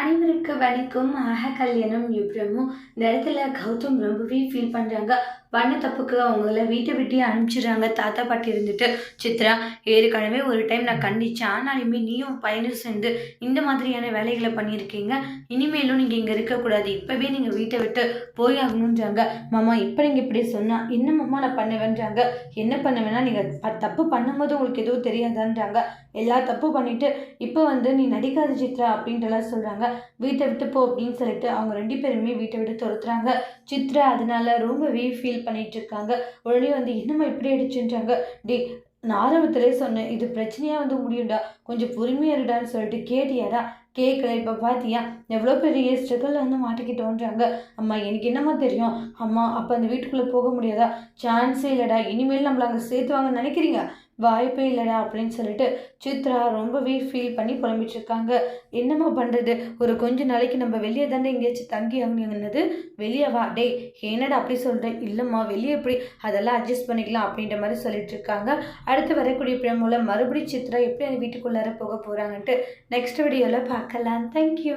அனைவருக்கு வணக்கம். ஆஹா கல்யாணம் எப்படிமோ இந்த இடத்துல கௌதம் ரொம்பவே ஃபீல் பண்ணுறாங்க பண்ண தப்புக்கு அவங்கள வீட்டை விட்டே அனுப்பிச்சிடுறாங்க. தாத்தா பாட்டி இருந்துட்டு சித்ரா ஏற்கனவே ஒரு டைம் நான் கண்டிச்சேன். ஆனாலுமே நீயும் பையனும் சேர்ந்து இந்த மாதிரியான வேலைகளை பண்ணியிருக்கீங்க. இனிமேலும் நீங்கள் இங்கே இருக்கக்கூடாது. இப்போவே நீங்கள் வீட்டை விட்டு போய் ஆகணுன்றாங்க மாமா இப்போ நீங்கள் இப்படி சொன்னால் என்ன மாமா நான் பண்ணுவேன்றாங்க? என்ன பண்ணுவேன்னா நீங்கள் தப்பு பண்ணும்போது உங்களுக்கு எதுவும் தெரியாதான்றாங்க. எல்லா தப்பு பண்ணிவிட்டு இப்போ வந்து நீ நடிக்காத சித்ரா அப்படின்ட்டுலாம் சொல்கிறாங்க வீட்டை விட்டு போ அப்படின்னு சொல்லிட்டு அவங்க ரெண்டு பேருமே வீட்டை விட்டு துரத்துறாங்க. சித்ரா அதனால ரொம்பவே ஃபீல் பண்ணிட்டு இருக்காங்க. உடனே வந்து என்னம்மா இப்படி அடிச்சுன்றாங்க? டே நான் ஆரம்பத்திலே சொன்னேன் இது பிரச்சனையாக வந்து முடியும்டா. கொஞ்சம் பொறுமையாக இருடான்னு சொல்லிட்டு கேட்டியாடா. கேட்கல இப்போ பார்த்தியா எவ்வளோ பெரிய ஸ்ட்ரகிளில் வந்து மாட்டிக்கிட்டோன்றாங்க. அம்மா எனக்கு என்னம்மா தெரியும்? அம்மா அப்போ அந்த வீட்டுக்குள்ளே போக முடியாதா? சான்ஸே இல்லைடா. இனிமேல் நம்மள அங்கே சேர்த்துவாங்கன்னு நினைக்கிறீங்க? வாய்ப்பே இல்லைடா அப்படின்னு சொல்லிட்டு சித்ரா ரொம்பவே ஃபீல் பண்ணி புலம்பிட்டுருக்காங்க. என்னம்மா பண்ணுறது ஒரு கொஞ்ச நாளைக்கு நம்ம வெளியே தானே எங்கேயாச்சும் தங்கி ஆகணுங்கிறது வெளியே வா. டே என்னடா அப்படி சொல்கிறேன் இல்லைம்மா வெளியே எப்படி அதெல்லாம் அட்ஜஸ்ட் பண்ணிக்கலாம் அப்படின்ற மாதிரி சொல்லிட்டு இருக்காங்க அடுத்து வரக்கூடிய பிழை மூலம் மறுபடியும் சித்ரா எப்படி அந்த வீட்டுக்குள்ளார போக போகிறாங்கன்ட்டு நெக்ஸ்ட் வீடியோவில் பார்க்கலாம். தேங்க்யூ